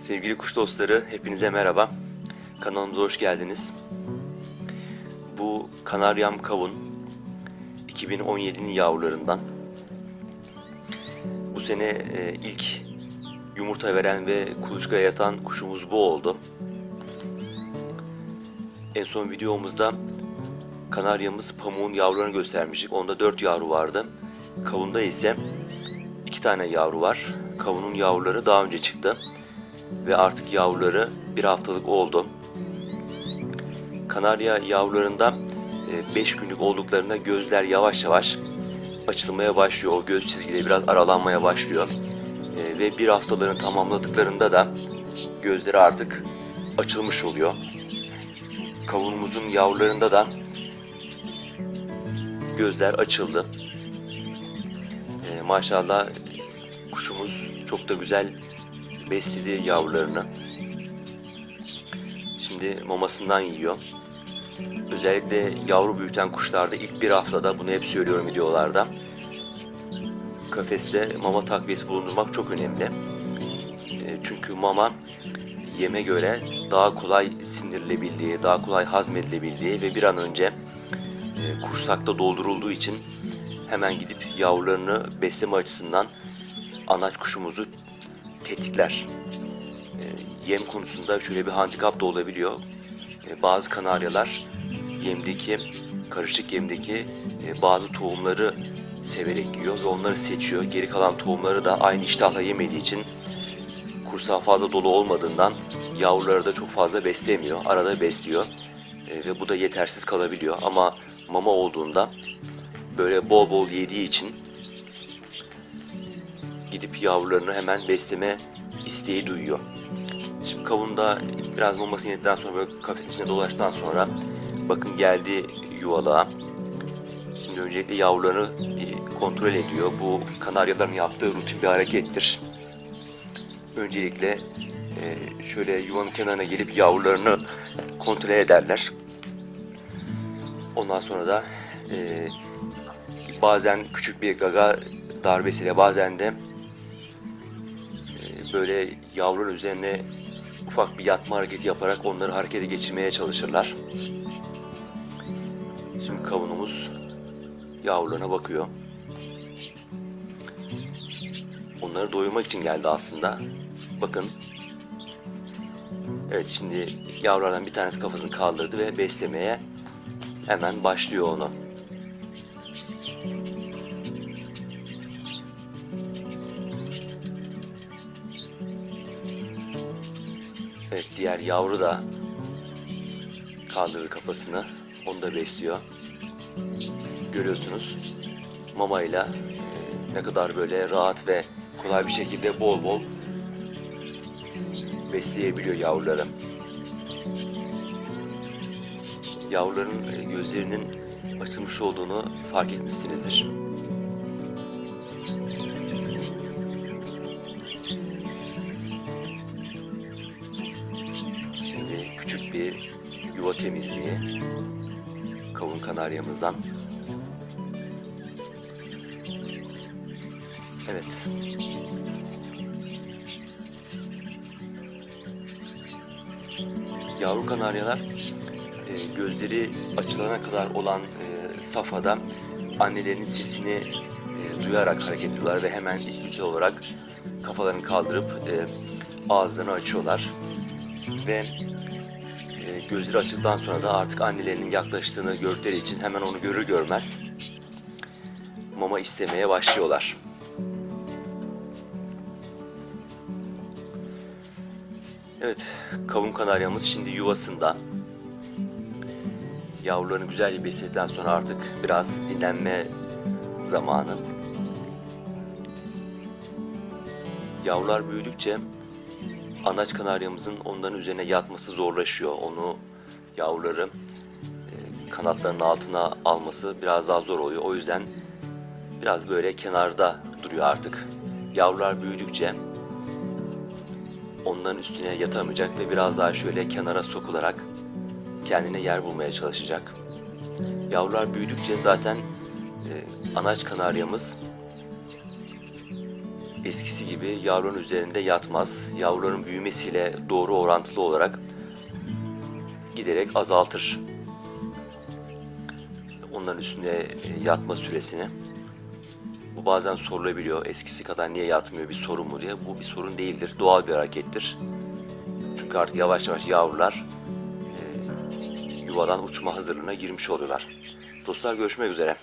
Sevgili kuş dostları, hepinize merhaba. Kanalımıza hoş geldiniz. Bu Kanaryam kavun 2017'nin yavrularından. Bu sene e, ilk yumurta veren ve kuluçkaya yatan kuşumuz bu oldu. En son videomuzda kanaryamız pamuğun yavrularını göstermiştik. Onda 4 yavru vardı. Kavunda ise 2 tane yavru var. Kavunun yavruları daha önce çıktı. Ve artık yavruları bir haftalık oldu. Kanarya yavrularında 5 günlük olduklarında gözler yavaş yavaş açılmaya başlıyor. O göz çizgileri biraz aralanmaya başlıyor. E, Ve bir haftalarını tamamladıklarında da gözleri artık açılmış oluyor. Kavunumuzun yavrularında da gözler açıldı. E, maşallah kuşumuz çok da güzel besledi yavrularını. Şimdi mamasından yiyor. Özellikle yavru büyüten kuşlarda ilk bir haftada bunu hep söylüyorum videolarda. Kafeste mama takviyesi bulundurmak çok önemli. E, Çünkü mama yeme göre daha kolay sindirilebildiği, daha kolay hazmedilebildiği ve bir an önce e, kursakta doldurulduğu için hemen gidip yavrularını besleme açısından anaç kuşumuzu tetikler. E, Yem konusunda şöyle bir handikap da olabiliyor. E, Bazı kanaryalar yemdeki, karışık yemdeki e, bazı tohumları severek yiyor ve onları seçiyor. Geri kalan tohumları da aynı iştahla yemediği için kursağı fazla dolu olmadığından yavruları da çok fazla beslemiyor. Arada besliyor. E, ve bu da yetersiz kalabiliyor. Ama mama olduğunda böyle bol bol yediği için gidip yavrularını hemen besleme isteği duyuyor. Şimdi kavunda biraz mamasını yedikten sonra böyle kafes içinde dolaştıktan sonra bakın geldi yuvalığa. Şimdi öncelikle yavrularını bir kontrol ediyor. Bu kanaryaların yaptığı rutin bir harekettir. Öncelikle e, şöyle yuvanın kenarına gelip yavrularını kontrol ederler. Ondan sonra da e, bazen küçük bir gaga darbesiyle bazen de e, böyle yavrunun üzerine ufak bir yatma hareketi yaparak onları harekete geçirmeye çalışırlar. Şimdi kavunumuz yavrularına bakıyor. Onları doyurmak için geldi aslında. Bakın. Evet şimdi yavrulardan bir tanesi kafasını kaldırdı ve beslemeye hemen başlıyor onu. Evet diğer yavru da kaldırdı kafasını. Onu da besliyor. Görüyorsunuz mamayla e, ne kadar böyle rahat ve kolay bir şekilde bol bol besleyebiliyor yavruları. Yavruların e, gözlerinin açılmış olduğunu fark etmişsinizdir. Küçük bir yuva temizliği kavun kanaryamızdan. Evet. Yavru kanaryalar e, gözleri açılana kadar olan e, safhada annelerinin sesini e, duyarak hareket ediyorlar ve hemen içgüdüsel olarak kafalarını kaldırıp e, ağızlarını açıyorlar ve e, gözleri açıldıktan sonra da artık annelerinin yaklaştığını gördükleri için hemen onu görür görmez mama istemeye başlıyorlar. Evet, kavun kanaryamız şimdi yuvasında. Yavrularını güzelce besledikten sonra artık biraz dinlenme zamanı. Yavrular büyüdükçe anaç kanaryamızın onların üzerine yatması zorlaşıyor. Onu yavruları e, kanatlarının altına alması biraz daha zor oluyor. O yüzden biraz böyle kenarda duruyor artık. Yavrular büyüdükçe onların üstüne yatamayacak ve biraz daha şöyle kenara sokularak kendine yer bulmaya çalışacak. Yavrular büyüdükçe zaten e, anaç kanaryamız eskisi gibi yavrunun üzerinde yatmaz. Yavruların büyümesiyle doğru orantılı olarak giderek azaltır. Onların üstünde e, yatma süresini. Bu bazen sorulabiliyor. Eskisi kadar niye yatmıyor bir sorun mu diye. Bu bir sorun değildir. Doğal bir harekettir. Çünkü artık yavaş yavaş yavrular e, yuvadan uçma hazırlığına girmiş oluyorlar. Dostlar görüşmek üzere.